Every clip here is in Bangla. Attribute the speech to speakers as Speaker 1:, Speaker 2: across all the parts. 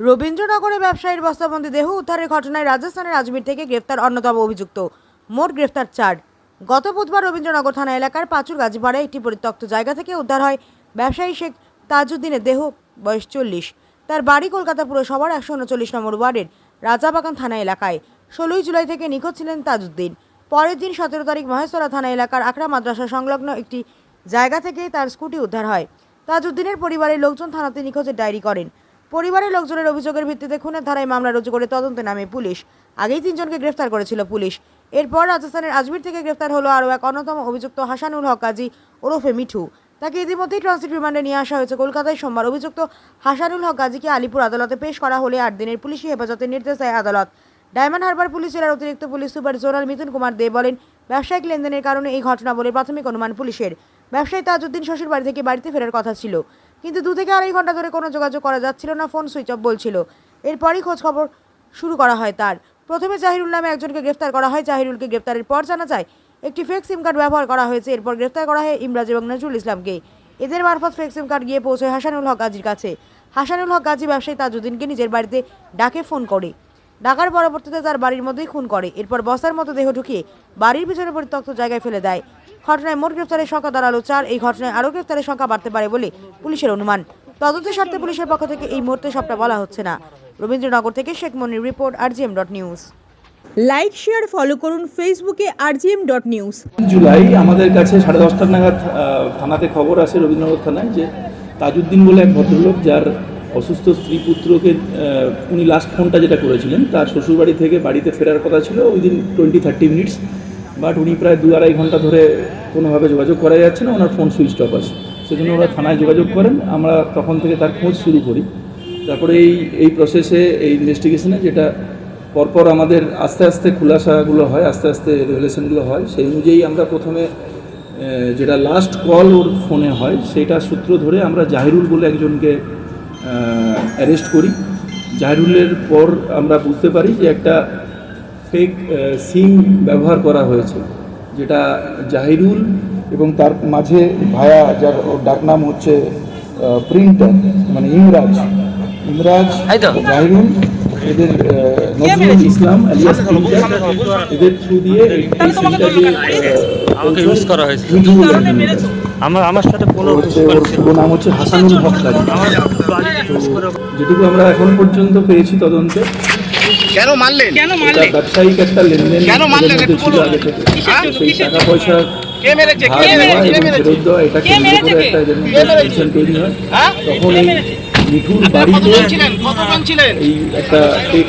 Speaker 1: রবীন্দ্রনগরে ব্যবসায়ীর বস্তাবন্দি দেহ উদ্ধারের ঘটনায় রাজস্থানের আজমির থেকে গ্রেফতার অন্যতম অভিযুক্ত। মোট গ্রেফতার চার। গত বুধবার রবীন্দ্রনগর থানা এলাকার পাঁচুর গাজীপাড়ায় একটি পরিত্যক্ত জায়গা থেকে উদ্ধার হয় ব্যবসায়ী শেখ তাজউদ্দিনের দেহ, বয়স চল্লিশ। তার বাড়ি কলকাতা পুরসভার একশো উনচল্লিশ নম্বর ওয়ার্ডের রাজাবাগান থানা এলাকায়। ষোলোই জুলাই থেকে নিখোঁজ ছিলেন তাজউদ্দিন। পরের দিন সতেরো তারিখ মহেশতলা থানা এলাকার আকরা মাদ্রাসা সংলগ্ন একটি জায়গা থেকে তার স্কুটি উদ্ধার হয়। তাজউদ্দিনের পরিবারের লোকজন থানাতে নিখোঁজের ডায়েরি করেন। পরিবারের লোকজনের অভিযোগের ভিত্তিতে খুনের ধারায় মামলা রুজু করে তদন্তে নামে পুলিশ। আগেই তিনজনকে গ্রেফতার করেছিল পুলিশ। এরপর রাজস্থানের আজমির থেকে গ্রেফতার হলো আরও এক অন্যতম অভিযুক্ত হাসানুল হক, কাজী ওরফে মিঠু। তাকে ইতিমধ্যেই ট্রানজিট রিমান্ডে নিয়ে আসা হয়েছে। কলকাতায় সোমবার অভিযুক্ত হাসানুল হক গাজীকে আলিপুর আদালতে পেশ করা হলে আট দিনের পুলিশি হেফাজতের নির্দেশ দেয় আদালত। ডায়মন্ড হারবার পুলিশ জেলার অতিরিক্ত police super zonal Mithun Kumar Dey বলেন, ব্যবসায়িক লেনদেনের কারণে এই ঘটনা বলে প্রাথমিক অনুমান পুলিশের। ব্যবসায়ী তাজউদ্দিন শ্বশুর বাড়ি থেকে বাড়িতে ফেরার কথা ছিল। কিন্তু দু থেকে আড়াই ঘণ্টা ধরে কোনো যোগাযোগ করা যাচ্ছিল না, ফোন সুইচ অফ বলছিল। এরপরই খোঁজ খবর শুরু করা হয় তার। প্রথমে জাহিরুল নামে একজনকে গ্রেফতার করা হয়, জাহিরুলকে গ্রেফতারের পর জানা যায়, একটি ফেক সিম কার্ড ব্যবহার করা হয়েছে। এরপর গ্রেফতার করা হয় ইমরাজ এবং নজরুল ইসলামকে। এদের মারফত ফেক সিম কার্ড গিয়ে পৌঁছয় হাসানুল হক গাজীর কাছে। হাসানুল হক গাজী ব্যবসায়ী তাজউদ্দিনকে নিজের বাড়িতে ডাকে ফোন করে। ডাকার পরবর্তীতে তার বাড়ির মধ্যেই খুন করে। এরপর বস্তার মতো দেহ ঢুকিয়ে বাড়ির পিছনে পরিত্যক্ত জায়গায় ফেলে দেয়। ঘটনায় মোট গ্রেফতারের সংখ্যা দাঁড়াল চার। এই ঘটনায় আরও গ্রেফতারের সংখ্যা বাড়তে পারে বলে পুলিশের অনুমান। তদন্তের স্বার্থে পুলিশের পক্ষ থেকে এই মুহূর্তে সবটা বলা হচ্ছে না। রবীন্দ্রনগর থেকে শেখ মনির রিপোর্ট আর RGM dot news. Like, share, follow করুন ফেসবুকে আর আরজিএম ডট নিউজ।
Speaker 2: জুলাই আমাদের কাছে সাড়ে দশটা নাগাদ থানাতে খবর আসে রবীন্দ্রনগর থানায় যে তাজউদ্দিন বলে এক ভদ্রলোক যার অসুস্থ স্ত্রী পুত্রকে উনি লাস্ট ফোনটা যেটা করেছিলেন, তার শ্বশুরবাড়ি থেকে বাড়িতে ফেরার কথা ছিল within twenty thirty minutes but উনি প্রায় দু আড়াই ঘণ্টা ধরে কোনোভাবে যোগাযোগ করা যাচ্ছে না, ওনার ফোন সুইচ অফ আছে। সেজন্য ওরা থানায় যোগাযোগ করেন, আমরা তখন থেকে তার খোঁজ শুরু করি। তারপরে এই এই প্রসেসে এই ইনভেস্টিগেশনে যেটা পরপর আমাদের আস্তে আস্তে খুলাসাগুলো হয়, আস্তে আস্তে রেভেলেশনগুলো হয়, সেই অনুযায়ী আমরা প্রথমে যেটা লাস্ট কল ওর ফোনে হয় সেটা সূত্র ধরে আমরা জাহিরুল বলে একজনকে অ্যারেস্ট করি। জাহিরুলের পর আমরা বুঝতে পারি যে একটা ফেক সিম ব্যবহার করা হয়েছে যেটা জাহিরুল এবং তার মাঝে ভায়া যার ডাকনাম হচ্ছে প্রিন্টার মানে ইমরাজ। ইমরাজ জাহিরুল এদের uh, Nazrul Islam alias printer এদের থ্রু দিয়ে এই
Speaker 3: আমাকে ইউজ করা হয়েছে। আমার আমার সাথে কোনো
Speaker 2: পুরো নাম হচ্ছে হাসানুল হক কাজী যেটুকু আমরা এখন পর্যন্ত পেয়েছি তদন্তে
Speaker 4: কেন মারলেন? কেন
Speaker 2: এটা ব্যবসায়িক একটা লেনদেন
Speaker 4: কেন মারলেন? একটু বলুন।
Speaker 2: টাকা পয়সা
Speaker 4: কে মেরেছে? কে মেরেছে? কে মেরেছে?
Speaker 2: হয়? তখন এই মিঠুর বাড়িতে
Speaker 4: কতজন ছিলেন? কতজন ছিলেন?
Speaker 2: এই একটা ফেক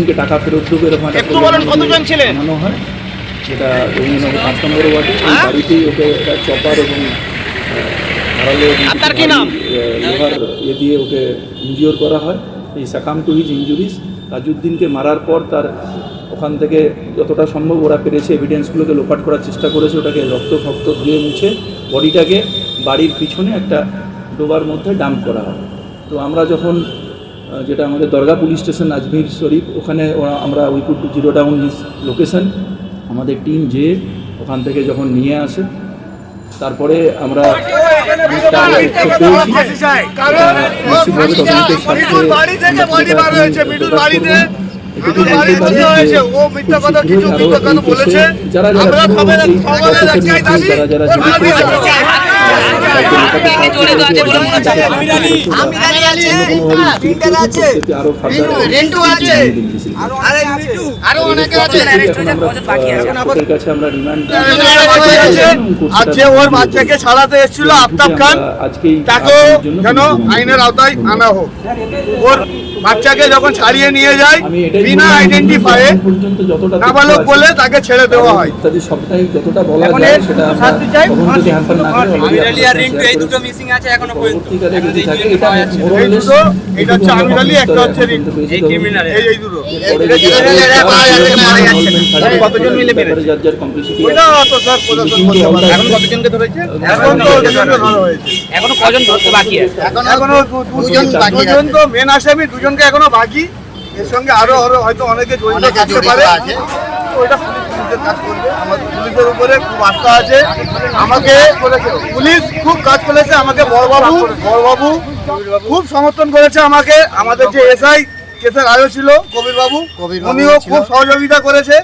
Speaker 2: দিয়ে টাকা ফেরত দেবে এরকম একটা
Speaker 4: একটু কতজন ছিলেন?
Speaker 2: বানানো হয়। রবীন্দ্রনগর পাঁচ নম্বর ওয়ার্ডে।
Speaker 4: হ্যাঁ?
Speaker 2: বাড়িতেই ওকে একটা চপার এবং ধারালো
Speaker 4: আপনার কি নাম?
Speaker 2: আহ, লোহার ইয়ে দিয়ে ওকে ইনজিওর করা হয়। এই সাকাম টু হিজ ইঞ্জুরিস তাজউদ্দিনকে মারার পর তার ওখান থেকে যতটা সম্ভব ওরা পেরেছে এভিডেন্সগুলোকে লোপাট করার চেষ্টা করেছে, ওটাকে রক্ত ফক্ত ধুয়ে মুছে বডিটাকে বাড়ির পিছনে একটা ডোবার মধ্যে ডাম্প করা হয়। তো আমরা যখন যেটা আমাদের দরগা পুলিশ স্টেশন, আজমির শরীফ, ওখানে আমরা we could zero down his location আমাদের টিম যে ওখান থেকে যখন নিয়ে আসে তারপরে আমরা যারা যারা
Speaker 5: আজকে ওর বাচ্চাকে ছাড়াতে এসেছিল আফতাব খান
Speaker 2: তাকে
Speaker 5: তাকেও যেন আইনের আওতায় আনা হোক। ওর বাচ্চাকে যখন ছাড়িয়ে নিয়ে যায় বিনা
Speaker 2: তথ্য
Speaker 5: নাবালক বলে তাকে ছেড়ে দেওয়া হয়। এখন কতজন মিলে কতজনকে ধরেছে?
Speaker 3: কজন ধরতে বাকি আছে?
Speaker 5: এখনও
Speaker 4: দুজন বাকি
Speaker 5: দুজন তো মেন আসামি দুজনকে এখনও বাকি। এর সঙ্গে আরও আরও হয়তো অনেকে জড়িত থাকতে পারে।
Speaker 4: আছে।
Speaker 5: ওইটা পুলিশের কাজ করবে। পুলিশের উপরে খুব আস্থা আছে। আমাকে পুলিশ খুব কাজ করেছে আমাকে বড়বাবু বড়বাবু খুব সমর্থন করেছে আমাকে। আমাদের যে এসআই কেসের আয়ো ছিল কবির বাবু উনিও খুব সহযোগিতা করেছে।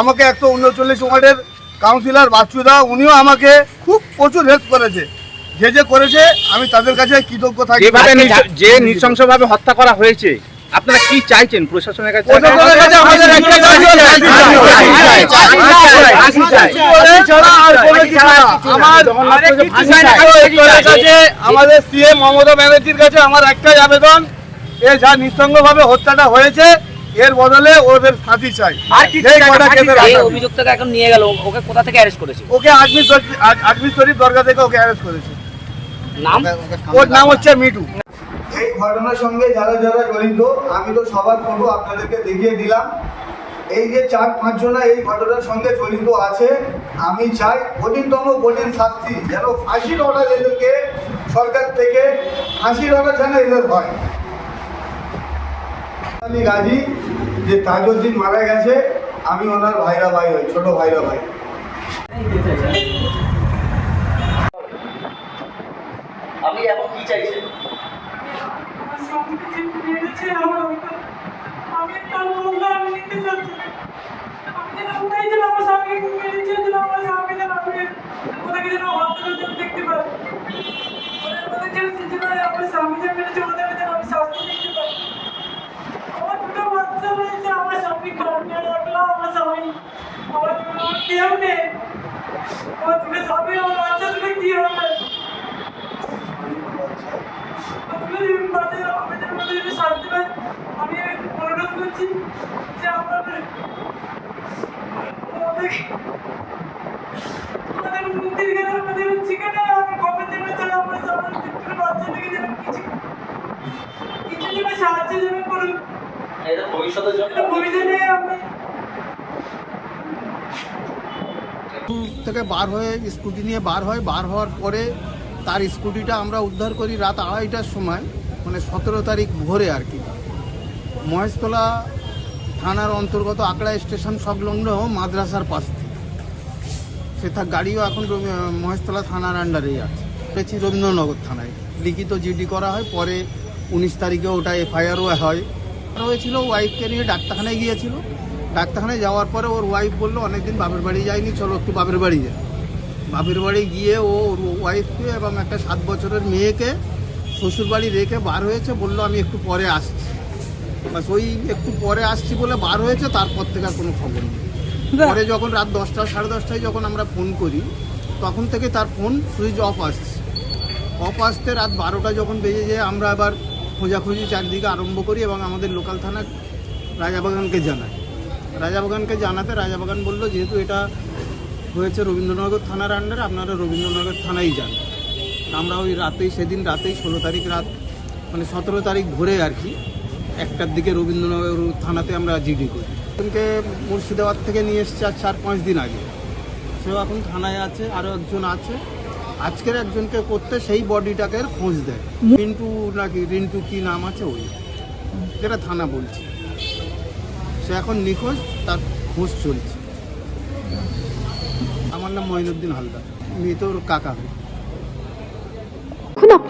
Speaker 5: আমাকে একশো উনচল্লিশ ওয়ার্ডের কাউন্সিলর বাচ্চুদা উনিও আমাকে খুব প্রচুর হেল্প করেছে। যে যে করেছে আমি তাদের কাছে কৃতজ্ঞ থাকি
Speaker 4: যেভাবে নিঃ- যে নৃশংসভাবে হত্যা করা হয়েছে আপনারা কি চাইছেন প্রশাসনের কাছে
Speaker 5: আমাদের সিএম মমতা ব্যানার্জির কাছে আমার একটাই আবেদন এ যা নিঃসঙ্গভাবে হত্যাটা হয়েছে এর বদলে ওদের ফাঁসি চাই।
Speaker 6: অভিযুক্তকে এখন নিয়ে গেল ওকে কোথা থেকে অ্যারেস্ট করেছে
Speaker 5: ওকে আজমির শরীফ আজ- আজমির শরীফ দরগা থেকে ওকে অ্যারেস্ট করেছে
Speaker 6: নাম?
Speaker 5: ওর নাম হচ্ছে মিটু
Speaker 7: এই ঘটনার সঙ্গে যারা যারা জড়িত আমি তো সবার ফটো আপনাদেরকে দেখিয়ে দিলাম। এই যে চার পাঁচজনা এই ঘটনার সঙ্গে জড়িত আছে আমি চাই কঠিনতম কঠিন শাস্তি যেন ফাঁসির অর্ডার এদেরকে সরকার থেকে ফাঁসির অর্ডার যেন এদের হয়। আমি গাজী যে তাজউদ্দিন মারা গেছে আমি ওনার ভাইরা ভাই হই ছোট ভাইরা ভাই
Speaker 4: আপনি এখন কি চাইছেন
Speaker 8: আমি তার বলল আমি নিতে চাচ্ছি না। ওটাই যেন আমার স্বামীকে মেরেছে যেন আমার স্বামী যেন আমি ওদেরকে যেন যেন দেখতে পাই ওদের ওদের যেন সে আমার স্বামী যে মেরেছে ওদের যেন আমি শাস্তি দেখতে পাই আমার দুটো বাচ্চা রয়েছে আমার স্বামী কান্না রাখল আমার স্বামী আমার কেউ নেই আমার দুটো স্বামী আমার বাচ্চা দুটো কি হবে আপনাদের মাঝে আমাদের মধ্যে যদি শান্তি পায় আমি অনুরোধ যে আপনাদের আমাদের আমাদের মুক্তির কাছে আমাদের ঠিকানা আমি কবে দেবে চাই আমরা সবার দুটো বাচ্চা থেকে যেন কিছু। কিছু যেন সাহায্য যেন করুন
Speaker 6: এটা ভবিষ্যতের জন্য
Speaker 8: ভবিষ্যতে আমি
Speaker 9: থেকে বার হয়ে স্কুটি নিয়ে বার হয় বার হওয়ার পরে তার স্কুটিটা আমরা উদ্ধার করি রাত আড়াইটার সময় মানে সতেরো তারিখ ভোরে আর কি। মহেশতলা থানার অন্তর্গত আকড়া স্টেশন সংলগ্ন মাদ্রাসার পাশ থেকে। সে তার গাড়িও এখন মহেশতলা থানার আন্ডারেই আছে। পেয়েছি রবীন্দ্রনগর থানায়। লিখিত জিডি করা হয়, পরে উনিশ তারিখে ওটা এফআইআরও হয়। হয়েছিল ওয়াইফকে নিয়ে ডাক্তারখানায় গিয়েছিল। ডাক্তারখানায় যাওয়ার পরে ওর ওয়াইফ বলল, অনেকদিন বাপের বাড়ি যায়নি, চলো একটু বাপের বাড়ি যায় বাপের বাড়ি গিয়ে ও ওর ওয়াইফকে এবং একটা সাত বছরের মেয়েকে শ্বশুর বাড়ি রেখে বার হয়েছে, বলল, আমি একটু পরে আসছি। বাস ওই একটু পরে আসছি বলে বার হয়েছে তারপর থেকে আর কোনো খবর নেই। পরে যখন রাত দশটা সাড়ে দশটায় যখন আমরা ফোন করি তখন থেকে তার ফোন সুইচ অফ আসছে। অফ আসতে রাত বারোটা যখন বেজে যায় আমরা আবার খোঁজাখুঁজি চারদিকে আরম্ভ করি এবং আমাদের লোকাল থানা রাজাবাগানকে জানাই। রাজাবাগানকে জানাতে রাজাবাগান বলল যেহেতু এটা হয়েছে রবীন্দ্রনগর থানার আন্ডারে আপনারা রবীন্দ্রনগর থানায় যান। আমরা ওই রাতেই সেদিন রাতেই ষোলো তারিখ রাত মানে সতেরো তারিখ ভোরে আর কি একটার দিকে রবীন্দ্রনগর থানাতে আমরা জিডি করি। একজনকে মুর্শিদাবাদ থেকে নিয়ে এসছে আর চার পাঁচ দিন আগে। সেও এখন থানায় আছে, আরও একজন আছে। আজকের একজনকে করতে সেই বডিটাকে খোঁজ দেয়। রিন্টু নাকি, রিন্টু কি নাম আছে ওই? যেটা থানা বলছে। সে এখন নিখোঁজ, তার খোঁজ চলছে। আমার নাম মঈনুদ্দিন হালদার। মৃতর কাকা।